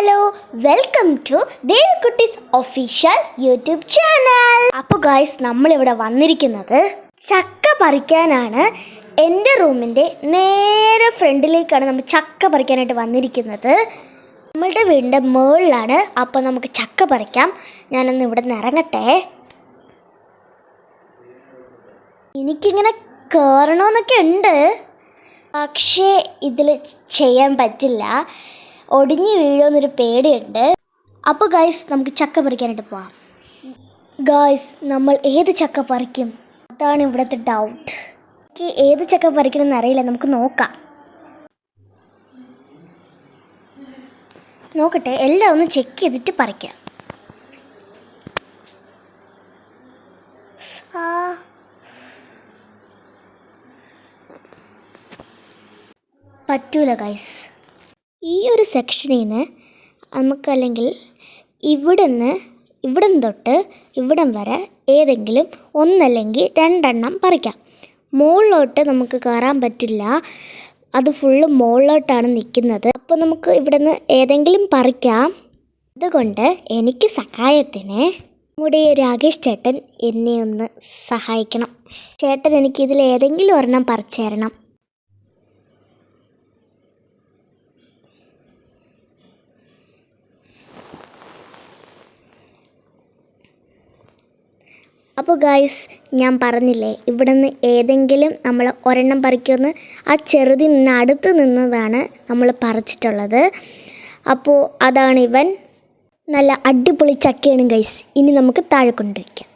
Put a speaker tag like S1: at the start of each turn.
S1: Hello welcome to Devikutty's official YouTube channel അപ്പോൾ guys നമ്മളിവിടെ വന്നിരിക്കുന്നത് ചക്ക പറിക്കാനാണ്. എന്റെ റൂമിന്റെ നേരെ ഫ്രണ്ടിലേക്കാണ് നമ്മൾ ചക്ക പറിക്കാനായിട്ട് വന്നിരിക്കുന്നത്. നമ്മളുടെ വീടിന്റെ മുകളിലാണ്. അപ്പോൾ നമുക്ക് ചക്ക പറിക്കാം. ഞാനൊന്ന് ഇവിടെ നിന്ന് ഇറങ്ങട്ടെ. എനിക്കിങ്ങനെ കയറണമെന്നൊക്കെ ഉണ്ട്. പക്ഷേ ഇതിൽ ചെയ്യാൻ പറ്റില്ല. ഒടിഞ്ഞു വീഴുമെന്നൊരു പേടിയുണ്ട്. അപ്പോൾ ഗായ്സ് നമുക്ക് ചക്ക പറിക്കാനായിട്ട് പോവാം. ഗായ്സ് നമ്മൾ ഏത് ചക്ക പറിക്കും? അതാണ് ഇവിടുത്തെ ഡൗട്ട് എനിക്ക് ഏത് ചക്ക പറിക്കണമെന്ന് അറിയില്ല നമുക്ക് നോക്കാം. നോക്കട്ടെ എല്ലാം ഒന്ന് ചെക്ക് ചെയ്തിട്ട് പറിക്കാം. പറ്റൂല ഗൈസ് ഈ ഒരു സെക്ഷനിൽ നിന്ന് നമുക്കല്ലെങ്കിൽ ഇവിടുന്ന് ഇവിടം തൊട്ട് ഇവിടം വരെ ഏതെങ്കിലും ഒന്നല്ലെങ്കിൽ രണ്ടെണ്ണം പറിക്കാം. മുകളിലോട്ട് നമുക്ക് കയറാൻ പറ്റില്ല. അത് ഫുള്ള് മുകളിലോട്ടാണ് നിൽക്കുന്നത് അപ്പോൾ നമുക്ക് ഇവിടുന്ന് ഏതെങ്കിലും പറിക്കാം. അതുകൊണ്ട് എനിക്ക് സഹായത്തിന് നമ്മുടെ രാകേഷ് ചേട്ടൻ എന്നെ ഒന്ന് സഹായിക്കണം. ചേട്ടൻ എനിക്കിതിൽ ഏതെങ്കിലും ഒരെണ്ണം പറിച്ചു തരണം. അപ്പോൾ ഗായ്സ് ഞാൻ പറഞ്ഞില്ലേ ഇവിടെ നിന്ന് ഏതെങ്കിലും നമ്മൾ ഒരെണ്ണം പറിക്കുമെന്ന് ആ ചെറുതി നിന്ന് അടുത്ത് നിന്നതാണ് നമ്മൾ പറിച്ചിട്ടുള്ളത്. അപ്പോൾ അതാണ് ഇവൻ. നല്ല അടിപൊളി ചക്കയാണ് ഗൈസ് ഇനി നമുക്ക് താഴെ കൊണ്ടുവയ്ക്കാം.